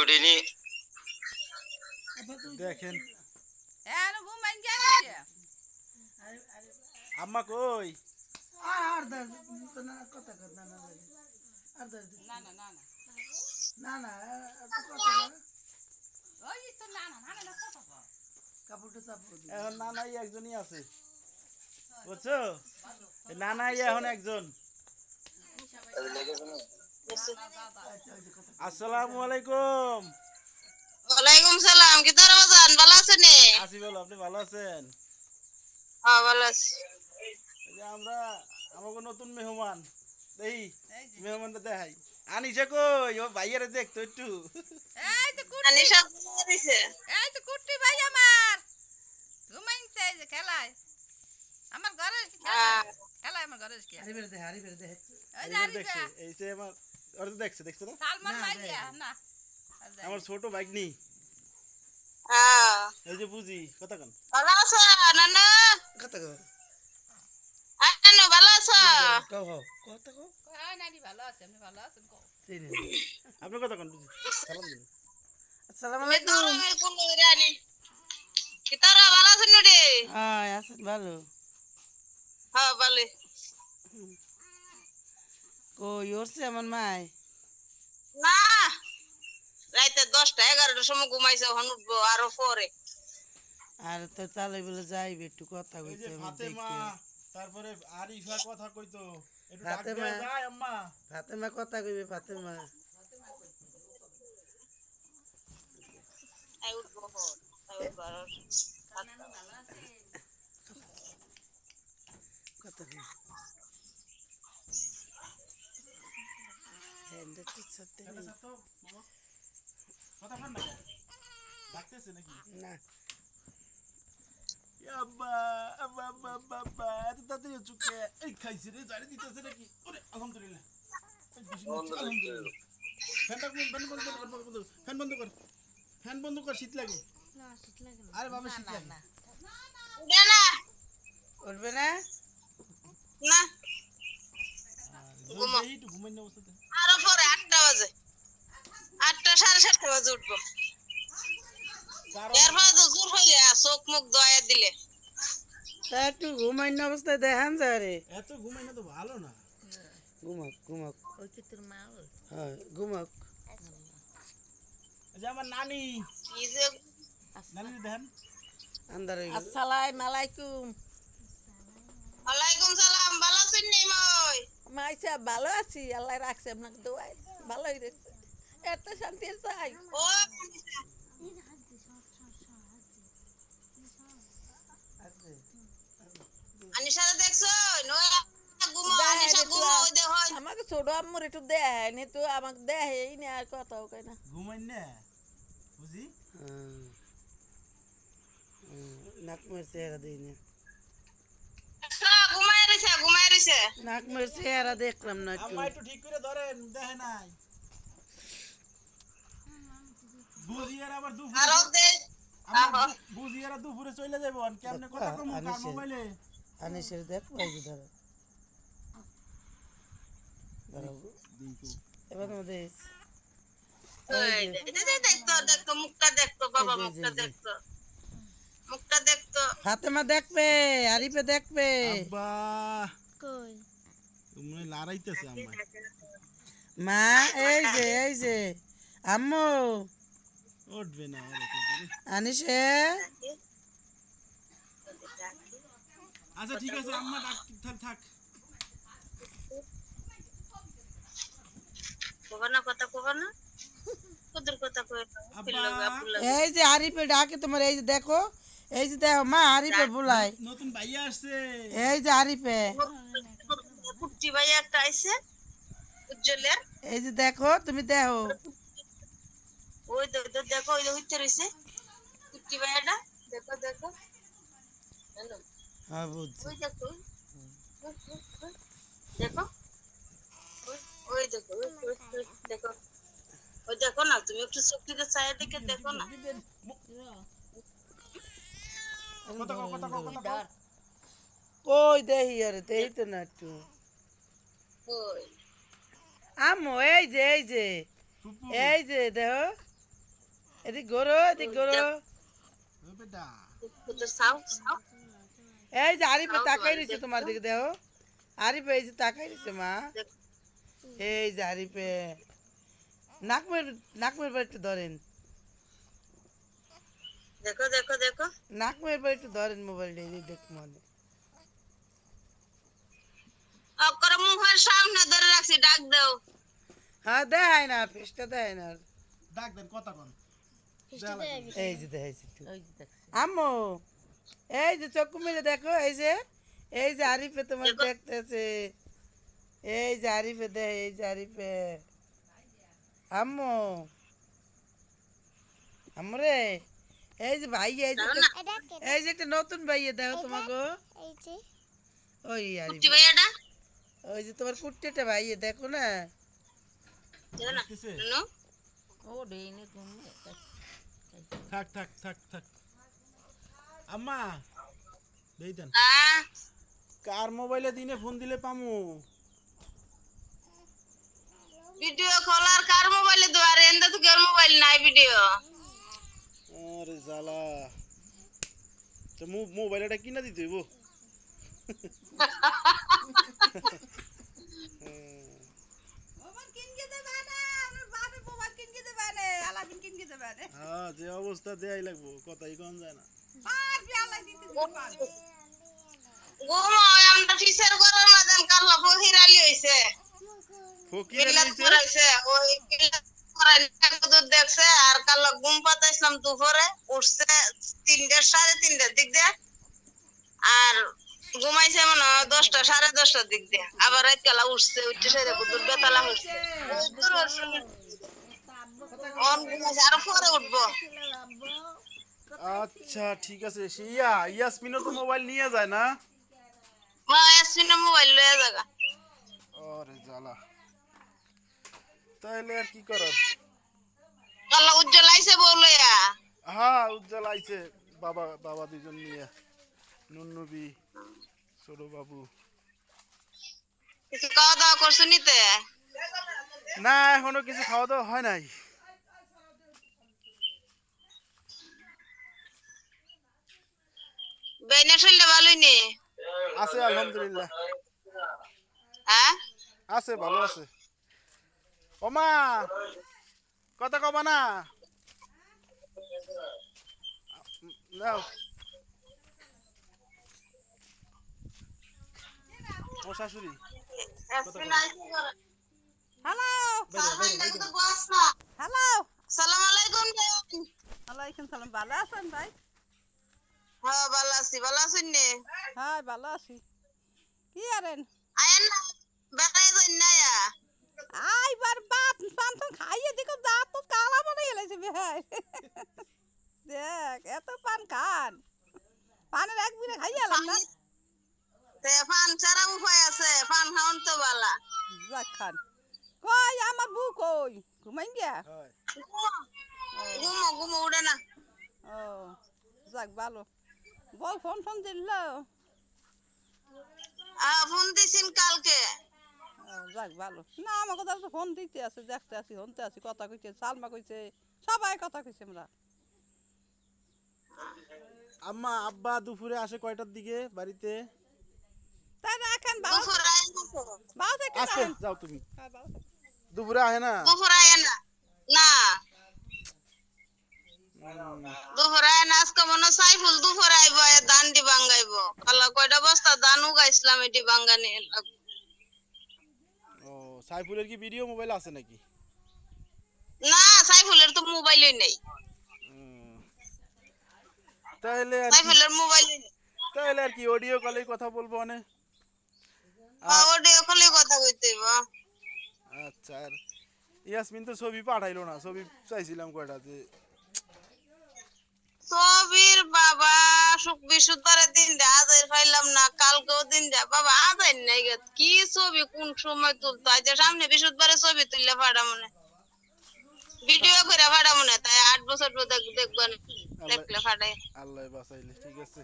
উঠিনি দেখেন। আম্মা কই? আর দর তো না কথা না না না না না না না। না কথা না ওই তো না না না না কথা কও কাপড়টা চাপড় দি এখন নানাই একজনই আছে। বুঝছ? নানাই এখন একজন। আসসালামু আলাইকুম ওয়ালাইকুম সালাম কি তোর বাজান ভালো আছে নে? আসি আপনি ভালো আছেন? হ্যাঁ ভালো আছি। যে আমরা আমাকে নতুন মেহমান। এই মেহমানটা দেখাই। আনিসা কই? ও ভাইয়ারে দেখতো একটু। এই তো কুট আনিশা দিছে এই তো কুটি ভাই আমার। ঘুমাইছে যে খেলায়। আমার ঘরে হ্যাঁ। খেলায় আমার ঘরে কি হারি বেরে দে হারি বেরে দে। ওই যে এই যে আমার ওর তো দেখছে দেখছ না সালমান ভাই না। আমার ছোট বাইক নেই হ্যাঁ। এই যে বুঝি কথা কন। ভালো আছো নানু? কথা কও আয় নানু ভালো আছো? কও কও কথা কও। হ্যাঁ নানি ভালো আছে আপনি ভালো আছেন কও। আপনি কথা কন বুঝি সালাম দিন। আসসালামু আলাইকুম। কোন রানি কি ভালো আছেন রে হ্যাঁ আছেন ভালো। হ্যাঁ ভালো। কই ওরছে আমার মাই? না রাইতে দশটা এগারোটার সময় ঘুমাইছে এখন উঠবো আরও পরে। আর তো চালাই বলে যাইবে একটু কথা কইতে তারপরে আরিফা কথা কইতো। ফাতেমা। আম্মা। ফাতেমা কথা কইবে ফাতেমা? আই উঠবো হন আই উঠবো কথা কই কর ফ্যান বন্ধ কর ফ্যান বন্ধ কর শীত লাগে আরে বাবা শীত লাগে উঠে না উঠবে না না ঘুমাই না অবস্থাতে বাজে। আটটা সাড়ে সাতটা বাজে উঠবো। এরপরে তো জোর হয়ে চোখ মুখ দয়া দিলে। তা একটু ঘুমাইন অবস্থায় দেখান যায় রে। এত ঘুমাই তো ভালো না। ঘুমাক ঘুমাক। ওই কি তোর মা হ্যাঁ ঘুমাক। আমার নানি। কি যে নানি দেখেন। আন্দার আসসালামু আলাইকুম। ওয়ালাইকুম সালাম ভালো আছেন নি মই মাইসা ভালো আছি আল্লাহ রাখছে আপনাকে দোয়াই ভালোই রেখেছে এত শান্তি চাই। ও দেয় আমাকে ছোট আম্মুর একটু দেয় নি তো আমাকে দেয় এই নে আর কথাও কয় না। ঘুমাই না বুঝি। নাক চেহারা দিই না। রইছে ঘুমায় রইছে নাক মেয়ের চেহারা দেখলাম না আম্মা একটু ঠিক করে ধরেন দেখে নাই বুঝিয়ার আবার দুপুরে আর দে বুঝিয়ার দুপুরে চলে যাব আর কেমনে কথা কমু কার মোবাইলে আনিসের দেখ পাইছি ধরো ধরো এবার মধ্যে এই দে, দে, দে, দেখতো দেখতো মুখটা দেখতো বাবা মুখটা এই যে। মুখটা দেখতো ফাতেমা দেখবে আরিফে দেখবে। আব্বা তুমি লড়াইতেছে আম্মা মা এই যে এই যে আম্মু। উঠবে না আর আনিসে। আচ্ছা ঠিক আছে আম্মা ডাক থাক থাক। কবা কথা কবা কথা কই ফিরলো আব্বা। আপুলা এই যে আরিফে ডাকে তোমার এই যে দেখো। এই যে দেখো মা আরিফে বুলাই নতুন ভাইয়া আসছে এই যে আরিফে কুট্টি ভাই একটা আইছে উজ্জ্বলের এই যে দেখো তুমি দেখো ওই তো তো দেখো ওই যে হইতে রইছে কুট্টি ভাইয়াটা দেখো দেখো হ্যালো হ্যাঁ বুঝছি ওই দেখো ওই, ওই, ওই, ওই, দেখো ওই, ওই দেখো ওই, ওই, ওই, দেখো ওই দেখো না তুমি একটু চোখ দিকে চায় দেখে দেখো না কই দেহি আরে দেহি তো না একটু আম্মু এই যে এই যে এই যে দেখো। এদিক গরো এদিক গরো। ও বেটা। ওদের সাউ সাউ এই যে আরিফে তাকাই রয়েছে তোমার দিকে দেখো। আরিফে এই যে তাকাই রয়েছে মা। এই যে আরিফে। নাকমের নাকমের একটু ধরেন। দেখো দেখো নাকমের বাড়ি একটু ধরেন মোবাইলটা এই যে দেখ মনে অকর মুখের সামনে ধরে রাখছি ডাক দাও। হ্যাঁ দেখায় না ফেসটা দেখায় না। ডাক দেন কথা কোন এই যে দেখাইছি আম্মু এই যে চক্ষু মেলে দেখো এই যে এই যে আরিফে তোমার দেখতেছে। এই যে আরিফে দে এই যে আরিফে। আম্মু আম্মু রে। এই যে ভাই এই যে এই যে একটা নতুন ভাইয়ে দেখো তোমাকে। ওই ভাইয়াটা? ওই যে তোমার কুট্টেটা ভাইয়ে দেখো না? থাক থাক থাক থাক। আম্মা দেই দেন। কার মোবাইলে দিনে ফোন দিলে পামু? ভিডিও খোলার কার মোবাইলে দুয়ারে এন্দা তো কেউ মোবাইল নাই ভিডিও। আরে জ্বালা। তো মো- মোবাইলটা কিনা দিতে হইব? মোবাইল কিনকে দেবে না? আমার বাপে মোবাইল কিনকে দেবে না? আলাদিন কিনকে দেবে না? হ্যাঁ যে অবস্থা দেয়াই লাগবো কথাই কম যায় না। আলী হইছে। ফকির আলী হইছে? ওই দেখছে আর কাল্লা ঘুম পাতাইছিলাম দুপুরে উঠছে তিনটা সাড়ে তিনটার দিক দিয়ে আর ঘুমাইছে মনে হয় দশটা সাড়ে দশটার দিক দিয়ে। আবার রাত কালা উঠছে উঠছে সেরে কুদুর বেতালা উঠছে। আরও পরে উঠবো। আচ্ছা ঠিক আছে। ইয়াসমিনও তো মোবাইল নিয়ে যায় না? মা ইয়াসমিনে মোবাইল লয়ে আরে জ্বালা। তাহলে আর কি করার? কাল্লা উজ্জ্বল আইছে বউ হ্যাঁ উজ্জ্বল আইছে বাবা বাবা দুজন নিয়ে। নুনবি ছোট বাবু। কিছু খাওয়া দাওয়া করছ নিতে? না এখনও কিছু খাওয়া দাওয়া হয় নাই। বেনের শরীরটা ভালোই নে? আছে আলহামদুলিল্লাহ। হ্যাঁ? আছে ভালো আছে। ওমা! কথা কবা না। ও শাশুড়ি। হ্যালো হ্যালো সালাম আলাইকুম সালাম। ভালো আছেন ভাই? হ্যাঁ ভালো আছি। ভালো আছেন নে? হ্যাঁ ভালো আছি। কি আরেন আয়েন না বেড়াই যাই না ইয়া। আইবার বাত পান খাইয়ে দেখো দাঁত তো কালা মনে গেলেছে ভাই দেখ এত পান খান পানের এক খাইয়ে তে পান ছাড়া উপায় আছে পান খাওন তো বালা। যাক খান। কই আমার বউ কই? ঘুমাই গিয়া? ঘুমো ঘুমো উড়ে না। ও যাক ভালো। বল ফোন ফোন দিল। ফোন দিছিন কালকে। ও, যাক ভালো। না আমার কথা তো ফোন দিতে আছে দেখতে আছি শুনতে আছি কথা কইছে সালমা কইছে। সবাই কথা কইছে আমরা। আম্মা আব্বা দুপুরে আসে কয়টার দিকে বাড়িতে? তাই রাখেন ভালো দুপুর আয়েন না তো। ভালো থেকে আসে যাও তুমি। হ্যাঁ। দুপুরে আহে না? দুপুর আয়েন না। না। দুপুর আয়েন আজকে মনে সাইফুল দুপুর আইব ধান দি বাঙ্গাইব। কালা কয়টা বস্তা ধান উগাইছিলাম এটি বাঙ্গানি ও সাইফুলের কি ভিডিও মোবাইল আছে নাকি? না সাইফুলের তো মোবাইলই নেই। তাহলে আর সাইফুলের মোবাইলই নেই। তাহলে আর কি অডিও কলে কথা বলব অনেক অডিও কলে কথা কইতে হইব। আচ্ছা আর ইয়াসমিন তো ছবি পাঠাইলো না ছবি চাইছিলাম কয়টা যে। সবির বাবা সুখ বিশুদ্ধরে দিন দে আজ পাইলাম না কালকেও দিন দে। বাবা আজ আইন নাই কি ছবি কোন সময় তুলতো? আজ সামনে বিশুদ্ধবারে ছবি তুললে ফাড়া মনে ভিডিও করে তাই আট বছর পর দেখবেন দেখলে ফাটাই। আল্লাহ বাঁচাইলে ঠিক আছে।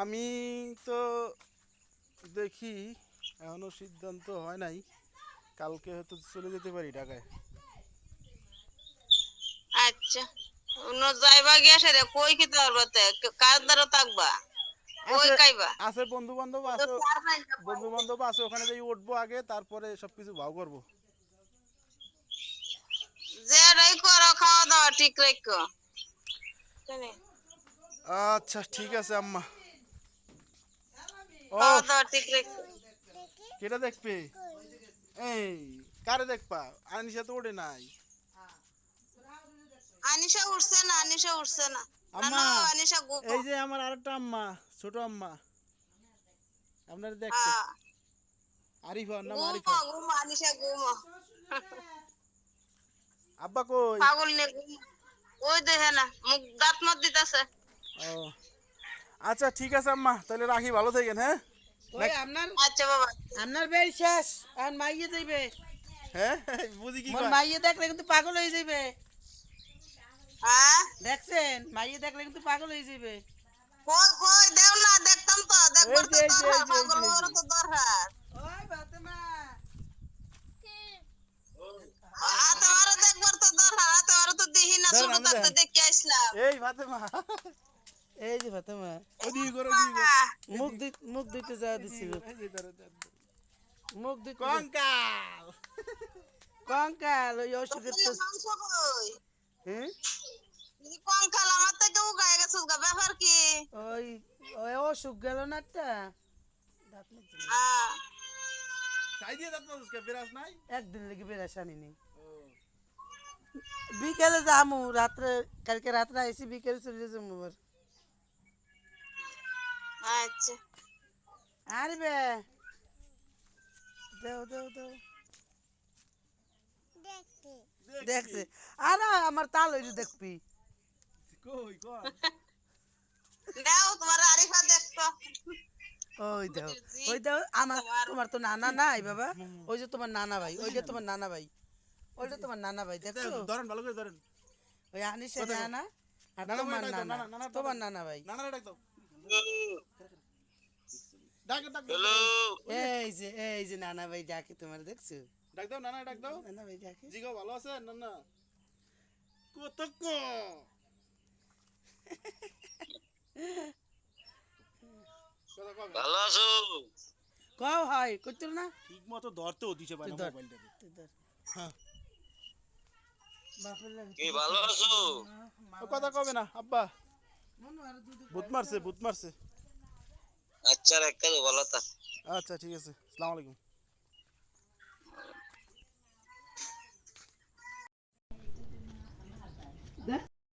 আমি তো দেখি এখনও সিদ্ধান্ত হয় নাই। কালকে হয়তো চলে যেতে পারি ঢাকায়। আচ্ছা। অন্য যাইবা গিয়া সেরে কই খেতে পারবা তে? কার দ্বারা থাকবা? কই আছে- খাইবা? আছে বন্ধু বান্ধব আছে বন্ধু বান্ধব আছে ওখানে যাই উঠবো আগে তারপরে সবকিছু ভাও করব যেটাই করো খাওয়া দাওয়া ঠিক রাখো। আচ্ছা ঠিক আছে আম্মা। ও খাওয়া দাওয়া ঠিক রাখো। কেটা দেখবে? এই কারে দেখবা? আনিসা তো ওঠে নাই। আনিশা উঠছে না আনিশা উঠছে না। আম্মা, আনিশা এই যে আমার আরেকটা আম্মা ছোট আম্মা। আপনারা দেখতে। আরিফা নাম আরিফা। ঘুমো আনিশা ঘুমো আব্বা কই? পাগল নে ওই দেখে না মুখ দাঁত মাত দিতেছে। ও। আচ্ছা ঠিক আছে আম্মা তাহলে রাখি ভালো থাকেন হ্যাঁ? ওই আপনার আচ্ছা বাবা। আপনার শেষ আর মাইয়ে যাইবে। হ্যাঁ? বুঝি কি মোর মাইয়ে দেখলে কিন্তু পাগল হয়ে যাইবে। হ্যাঁ? দেখছেন? মাইয়ে দেখলে কিন্তু পাগল হয়ে যাইবে। কই কই দেও না দেখতাম তো দেখবার তো দরকার। পাগল হওয়ার তো দরকার ওই বাতেমা আ তোমার দেখবার তো দরকার তোমার তো দেখি না ছোট থাকতে দেখে আসলাম। এই ফাতেমা এই যে বাতেমা ওদিকে করো ওদিকে মুখ দুই মুখ দুইতে যাওয়া দিছিল এই যে ধরো, ধরো, ধরো। মুখ দুইতে কঙ্কাল! ওই তো হ্যাঁ আমার থেকে উগায় গেছে ব্যাপার কি? ওই ওই অসুখ গেল না একটা। দাঁত নাই? একদিন লেগে বেড়াশানি নেই বিকেলে যামু রাত্রে কালকে রাত্রে আইসি বিকেলে চলে যাব আবার। আচ্ছা। আরবে দেও দেও দেও। দেখছে। আর আমার তাল হইলে দেখবি। কই কই? দাও তোমার আরিফা দেখতো। ওই দাও ওই দাও আমার তোমার তো নানা নাই বাবা। ওই যে তোমার নানা ভাই ওইটা তোমার নানা ভাই। ওইটা তোমার নানা ভাই দেখছ? ধরেন ভালো করে ধরেন। ওই আনিসে নানা আর নানা তোমার নানা নানা, নানা তোমার নানা ভাই। নানারে ডাক দাও। ডাক ডাক হ্যালো এই যে এই যে নানা ভাই ডাকে তোমার দেখছ? ডাক দাও নানা ডাক দাও। নানা ভাই ডাকে। জিগো ভালো আছে নানা। কত ক? ভালো আছো? কও হয় করছিল না? ঠিক মতো ধরতেও দিছে পারে মোবাইলটাকে। হ্যাঁ। কি ভালো আছো? ও কথা কবে না? আব্বা। ভূত মারছে ভূত মারছে। আচ্ছা একটা ভালো তা আচ্ছা ঠিক আছে। আসসালামু আলাইকুম।